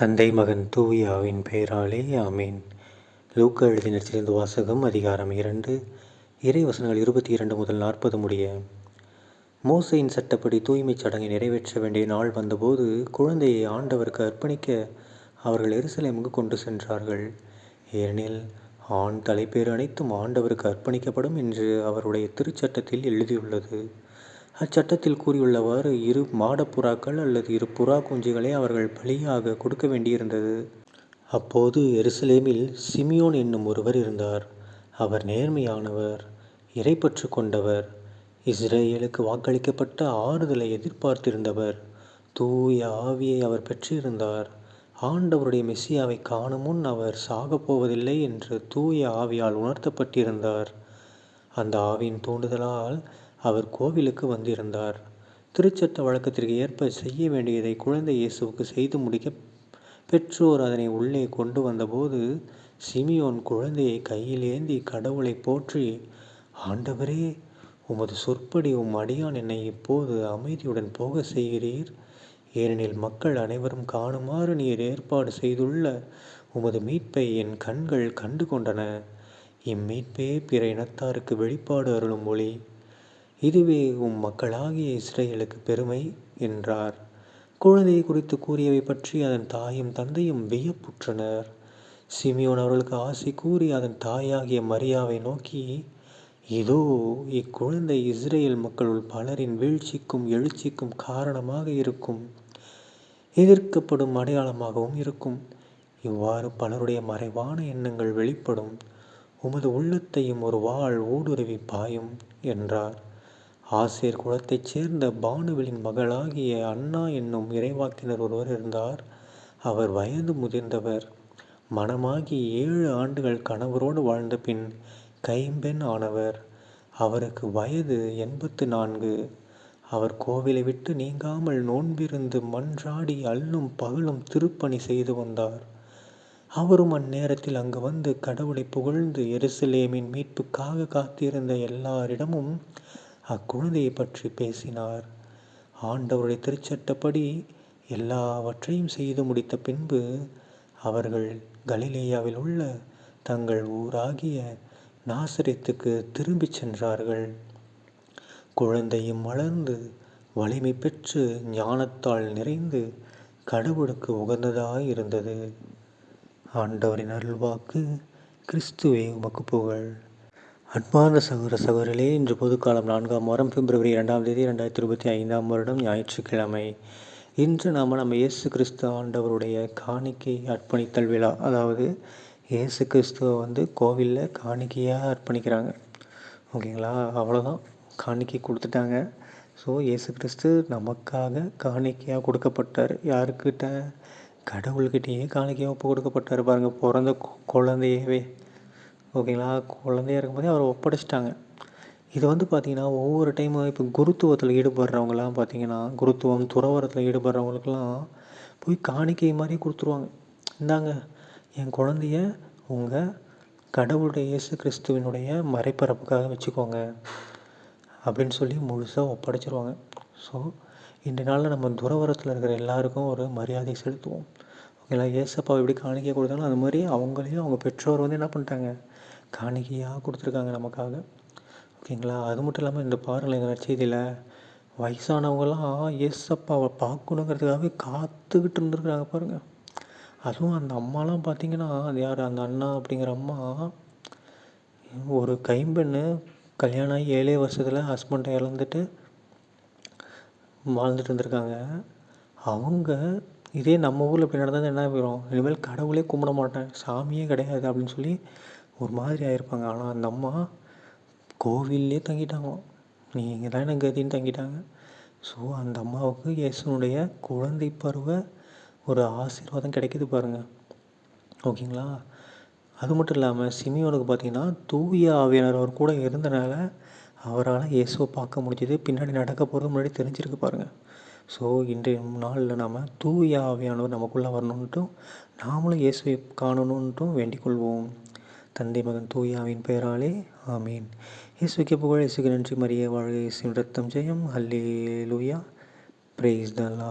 தந்தை மகன் தூயாவின் பெயராலே ஆமீன். லூக்க எழுதி சிறந்த வாசகம் அதிகாரம் இரண்டு. இறை வசனங்கள் இருபத்தி இரண்டு முதல் நாற்பது முடிய. மோசையின் சட்டப்படி தூய்மைச் சடங்கை நிறைவேற்ற வேண்டிய நாள் வந்தபோது குழந்தையை ஆண்டவருக்கு அர்ப்பணிக்க அவர்கள் எருசலேமுக்கு கொண்டு சென்றார்கள். ஏனெனில் ஆண் தலைப்பேறு அனைத்தும் ஆண்டவருக்கு அர்ப்பணிக்கப்படும் என்று அவருடைய திருச்சட்டத்தில் எழுதியுள்ளது. அச்சட்டத்தில் கூறியுள்ளவாறு இரு மாடப்புறாக்கள் அல்லது இரு புறா குஞ்சுகளை அவர்கள் பலியாக கொடுக்க வேண்டியிருந்தது. அப்போது எருசலேமில் சிமியோன் என்னும் ஒருவர் இருந்தார். அவர் நேர்மையானவர் இறைப்பற்று கொண்டவர் இஸ்ரேலுக்கு வாக்களிக்கப்பட்ட ஆறுதலை எதிர்பார்த்திருந்தவர். தூய ஆவியை அவர் பெற்றிருந்தார். ஆண்டவருடைய மெஸ்ஸியாவை காணும் முன் அவர் சாகப்போவதில்லை என்று தூய ஆவியால் உணர்த்தப்பட்டிருந்தார். அந்த ஆவியின் தூண்டுதலால் அவர் கோவிலுக்கு வந்திருந்தார். திருச்சட்ட வழக்கத்திற்கு ஏற்ப செய்ய வேண்டியதை குழந்தை இயேசுவுக்கு செய்து முடிக்க பெற்றோர் அதனை உள்ளே கொண்டு வந்தபோது சிமியோன் குழந்தையை கையில் ஏந்தி கடவுளை போற்றி ஆண்டவரே உமது சொற்படி உம் அடியான் என்னை இப்போது அமைதியுடன் போக செய்கிறீர். ஏனெனில் மக்கள் அனைவரும் காணுமாறு நீர் ஏற்பாடு செய்துள்ள உமது மீட்பை என் கண்கள் கண்டு கொண்டன. இம்மீட்பே பிற இனத்தாருக்கு வெளிப்பாடு அருளும் மொழி இதுவே உம் மக்களாகிய இஸ்ரேலுக்கு பெருமை என்றார். குழந்தையை குறித்து கூறியவை பற்றி அதன் தாயும் தந்தையும் வியப்புற்றனர். சிமியோன் அவர்களுக்கு ஆசை கூறி அதன் தாயாகிய மரியாவை நோக்கி இதோ இக்குழந்தை இஸ்ரேல் மக்களுள் பலரின் வீழ்ச்சிக்கும் எழுச்சிக்கும் காரணமாக இருக்கும். எதிர்க்கப்படும் அடையாளமாகவும் இருக்கும். இவ்வாறு பலருடைய மறைவான எண்ணங்கள் வெளிப்படும். உமது உள்ளத்தையும் ஒரு வாழ் ஊடுருவி பாயும் என்றார். ஆசிரியர் குலத்தைச் சேர்ந்த பானுவிலின் மகளாகிய அண்ணா என்னும் இறைவாக்கினர் ஒருவர் இருந்தார். அவர் வயது முதிர்ந்தவர். மனமாகி ஏழு ஆண்டுகள் கணவரோடு வாழ்ந்த பின் கைம்பெண் ஆனவர். அவருக்கு வயது எண்பத்து நான்கு. அவர் கோவிலை விட்டு நீங்காமல் நோன்பிருந்து மன்றாடி அல்லும் பகலும் திருப்பணி செய்து வந்தார். அவரும் அந்நேரத்தில் அங்கு வந்து கடவுளை புகழ்ந்து எருசலேமின் மீட்புக்காக காத்திருந்த எல்லாரிடமும் அக்குழந்தையை பற்றி பேசினார். ஆண்டவருடைய திருச்சட்டப்படி எல்லாவற்றையும் செய்து முடித்த பின்பு அவர்கள் கலிலேயாவில் உள்ள தங்கள் ஊராகிய நாசரித்துக்கு திரும்பிச் சென்றார்கள். குழந்தையும் வளர்ந்து வலிமை பெற்று ஞானத்தால் நிறைந்து கடவுளுக்கு உகந்ததாக இருந்தது ஆண்டவரின் அருள்வாக்கு கிறிஸ்துவே உமக்கு புகழ். அன்பார்ந்த சகோதர சகோதரிகளே இன்று பொதுக்காலம் நான்காம் வாரம் பிப்ரவரி இரண்டாம் தேதி ரெண்டாயிரத்தி இருபத்தி ஐந்தாம் வருடம் ஞாயிற்றுக்கிழமை. இன்று நாம் நம்ம இயேசு கிறிஸ்து ஆண்டவருடைய காணிக்கை அர்ப்பணித்தல் விழா. அதாவது இயேசு கிறிஸ்துவை வந்து கோவிலில் காணிக்கையாக அர்ப்பணிக்கிறாங்க. ஓகேங்களா? அவ்வளோதான் காணிக்கை கொடுத்துட்டாங்க. ஸோ இயேசு கிறிஸ்து நமக்காக காணிக்கையாக கொடுக்கப்பட்டார். யாருக்கிட்ட? கடவுள்கிட்டேயே காணிக்கையாக ஒப்பு கொடுக்கப்பட்டார் பாருங்கள் பிறந்த குழந்தையவே. ஓகேங்களா? குழந்தையா இருக்கும்போதே அவரை ஒப்படைச்சிட்டாங்க. இது வந்து பார்த்திங்கன்னா ஒவ்வொரு டைமும் இப்போ குருத்துவத்தில் ஈடுபடுறவங்கலாம் பார்த்திங்கன்னா குருத்துவம் துறவரத்தில் ஈடுபடுறவங்களுக்கெல்லாம் போய் காணிக்கை மாதிரி கொடுத்துருவாங்க. இந்தாங்க என் குழந்தைய உங்கள் கடவுளுடைய இயேசு கிறிஸ்துவனுடைய மறைப்பரப்புக்காக வச்சுக்கோங்க அப்படின்னு சொல்லி முழுசாக ஒப்படைச்சிருவாங்க. ஸோ இன்றைய நாளில் நம்ம துறவரத்தில் இருக்கிற எல்லாருக்கும் ஒரு மரியாதை செலுத்துவோம். ஓகேங்களா? ஏசப்பா எப்படி காணிக்கை கொடுத்தாலும் அது மாதிரி அவங்களையும் அவங்க பெற்றோர் வந்து என்ன பண்ணிட்டாங்க? காணிக்கையாக கொடுத்துருக்காங்க நமக்காக. ஓகேங்களா? அது மட்டும் இல்லாமல் இந்த பாருங்கள் எங்கள் நற்செய்தியில் வயசானவங்களாம் ஏசப்பாவை பார்க்கணுங்கிறதுக்காகவே காத்துக்கிட்டு இருந்துருக்குறாங்க பாருங்கள் அதுவும் அந்த அம்மாலாம் பார்த்தீங்கன்னா அது யார்? அந்த அண்ணா அப்படிங்கிற அம்மா ஒரு கைம்பெண்ணு கல்யாணம் ஆகி ஏழே வருஷத்தில் ஹஸ்பண்டை இழந்துட்டு வாழ்ந்துட்டு இருந்திருக்காங்க. அவங்க இதே நம்ம ஊரில் இப்படி நடந்தது என்ன போயிடும் இனிமேல் கடவுளே கும்பிட மாட்டேன். சாமியே கிடையாது அப்படின்னு சொல்லி ஒரு மாதிரி ஆகிருப்பாங்க ஆனால் அந்த அம்மா கோவில்லே தங்கிட்டாங்க. நீங்கள் தான் எனக்கு கதின்னு தங்கிட்டாங்க. ஸோ அந்த அம்மாவுக்கு இயேசுனுடைய குழந்தை பருவ ஒரு ஆசீர்வாதம் கிடைக்கிது பாருங்கள் ஓகேங்களா? அது மட்டும் இல்லாமல் சிமியோனுக்கு பார்த்தீங்கன்னா தூய ஆவியானவர் அவர் கூட இருந்தனால அவரால் இயேசுவை பார்க்க முடிஞ்சது. பின்னாடி நடக்க போகிறது முன்னாடி தெரிஞ்சிருக்கு பாருங்கள் ஸோ இன்றைய நாளில் நாம் தூய ஆவியானவர் நமக்குள்ளே வரணுன்ட்டும் நாமளும் இயேசுவை காணணுன்ட்டும் வேண்டிக் கொள்வோம். தந்தை மகன் தூயாவின் பெயராலே ஆமீன். இயேசுக்கு புகழ் இயேசுக்கு நன்றி. மரிய வாழ்க இயேசுவின் ரத்தம் ஜெயம். ஹல்லே லூயா பிரேஸ் தலா